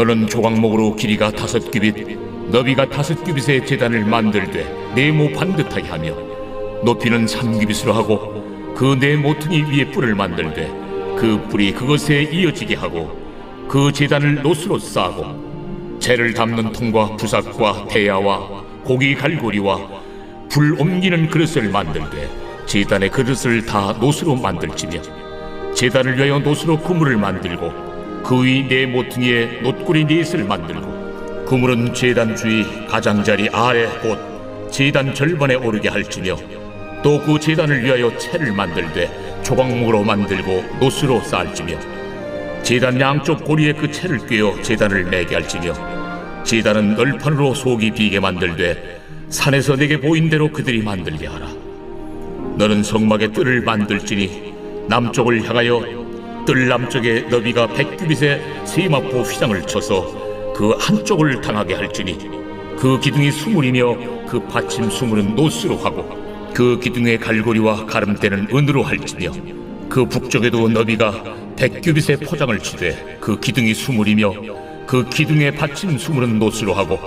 너는 조각목으로 길이가 다섯 규빗, 너비가 다섯 규빗의 재단을 만들되 네모 반듯하게 하며 높이는 삼 규빗으로 하고 그 네 모퉁이 위에 뿔을 만들되 그 뿔이 그것에 이어지게 하고 그 제단을 노스로 쌓고 재를 담는 통과 부삭과 대야와 고기 갈고리와 불 옮기는 그릇을 만들되 제단의 그릇을 다 노스로 만들지며 제단을 위하여 노스로 그물을 만들고 그위 네 모퉁이에 놋구리 넷을 만들고 그물은 제단 주위 가장자리 아래 곧 제단 절반에 오르게 할지며 또 그 제단을 위하여 채를 만들되 조각목으로 만들고 노스로 쌓을지며 제단 양쪽 고리에 그 채를 꿰어 제단을 매게 할지며 제단은 널판으로 속이 비게 만들되 산에서 내게 보인 대로 그들이 만들게 하라. 너는 성막의 뜰을 만들지니 남쪽을 향하여 뜰 남쪽에 너비가 백규빗의 세마포 휘장을 쳐서 그 한쪽을 당하게 할지니 그 기둥이 수물이며 그 받침 수물은 노스로 하고 그 기둥의 갈고리와 가름대는 은으로 할지며 그 북쪽에도 너비가 백규빗의 포장을 치되 그 기둥이 수물이며 그 기둥의 받침 수물은 노스로 하고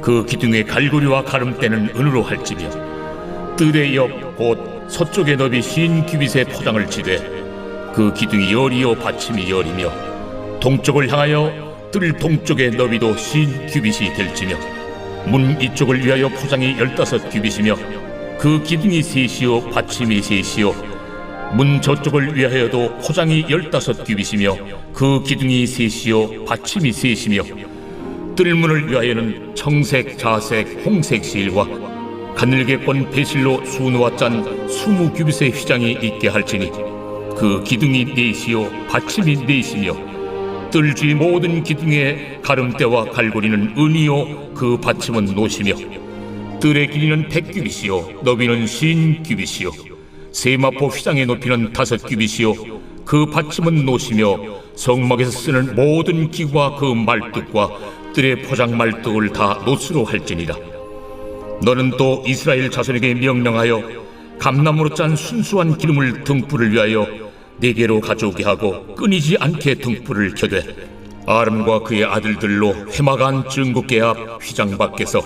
그 기둥의 갈고리와 가름대는 은으로 할지며 뜰의 옆 곧 서쪽의 너비 흰 규빗의 포장을 치되 그 기둥이 열이요 받침이 열이며 동쪽을 향하여 뜰 동쪽의 너비도 흰 규빗이 될지며 문 이쪽을 위하여 포장이 열다섯 규빗이며 그 기둥이 셋이요 받침이 셋이요 문 저쪽을 위하여도 포장이 열다섯 규빗이며 그 기둥이 셋이요 받침이 셋이며 뜰문을 위하여는 청색, 자색, 홍색 실과 가늘게 꼰 배실로 수놓아 짠 스무 규빗의 휘장이 있게 할지니 그 기둥이 넷이요 받침이 넷이며 뜰주의 모든 기둥의 가름대와 갈고리는 은이요 그 받침은 노시며 뜰의 길이는 백 규빗이요 너비는 신 규빗이요 세마포 휘장의 높이는 다섯 규빗이요 그 받침은 노시며 성막에서 쓰는 모든 기구와 그 말뚝과 뜰의 포장 말뚝을 다 노스로 할지니라. 너는 또 이스라엘 자손에게 명령하여 감나무로 짠 순수한 기름을 등불을 위하여 네게로 가져오게 하고 끊이지 않게 등불을 켜되 아름과 그의 아들들로 회막안 증국계 앞 휘장 밖에서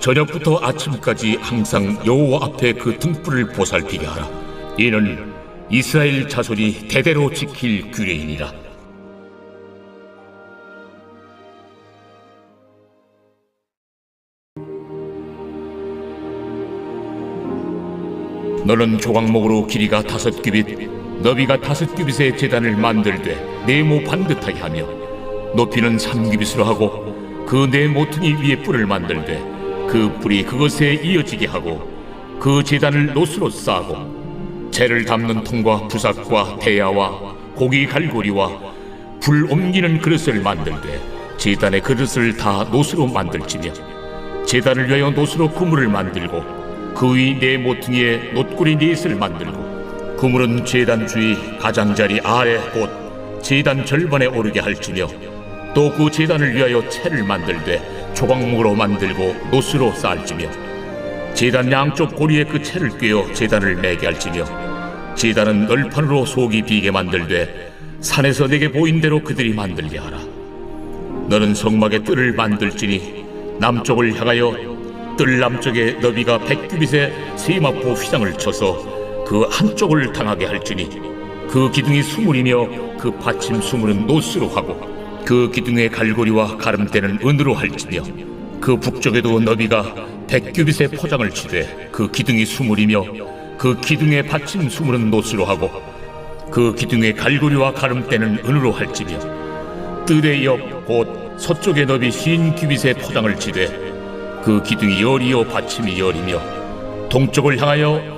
저녁부터 아침까지 항상 여호와 앞에 그 등불을 보살피게 하라. 이는 이스라엘 자손이 대대로 지킬 규례이니라. 너는 조각목으로 길이가 다섯 규빗, 너비가 다섯 규빗의 재단을 만들되 네모 반듯하게 하며 높이는 삼 규빗으로 하고 그 네 모퉁이 위에 뿔을 만들되 그 뿔이 그것에 이어지게 하고 그 재단을 노스로 쌓고 재를 담는 통과 부삭과 대야와 고기 갈고리와 불 옮기는 그릇을 만들되 재단의 그릇을 다 노스로 만들지며 재단을 위하여 노스로 그물을 만들고 그 위 네 모퉁이에 놋구리 넷을 만들고 그물은 제단 주위 가장자리 아래 곧 제단 절반에 오르게 할지며 또그 제단을 위하여 채를 만들되 조각목으로 만들고 노스로 쌓을지며 제단 양쪽 고리에 그 채를 꿰어 제단을 매게 할지며 제단은 널판으로 속이 비게 만들되 산에서 내게 보인 대로 그들이 만들게 하라. 너는 성막의 뜰을 만들지니 남쪽을 향하여 뜰 남쪽에 너비가 백규빗의 세마포 휘장을 쳐서 그 한쪽을 당하게 할지니 그 기둥이 수물이며 그 받침 수물은 노스로 하고 그 기둥의 갈고리와 가름대는 은으로 할지며 그 북쪽에도 너비가 백규빗의 포장을 치되 그 기둥이 수물이며 그 기둥의 받침 수물은 노스로 하고 그 기둥의 갈고리와 가름대는 은으로 할지며 뜰의 옆 곧 서쪽의 너비 흰 규빗의 포장을 치되 그 기둥이 열이요 받침이 열이며 동쪽을 향하여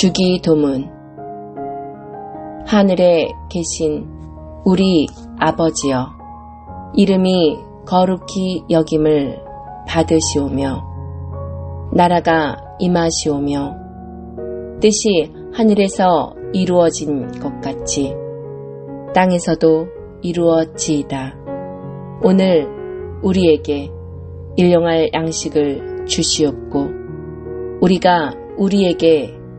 주기 도문 하늘에 계신 우리 아버지여 이름이 거룩히 여김을 받으시오며 나라가 임하시오며 뜻이 하늘에서 이루어진 것 같이 땅에서도 이루어지이다. 오늘 우리에게 일용할 양식을 주시옵고 우리가 우리에게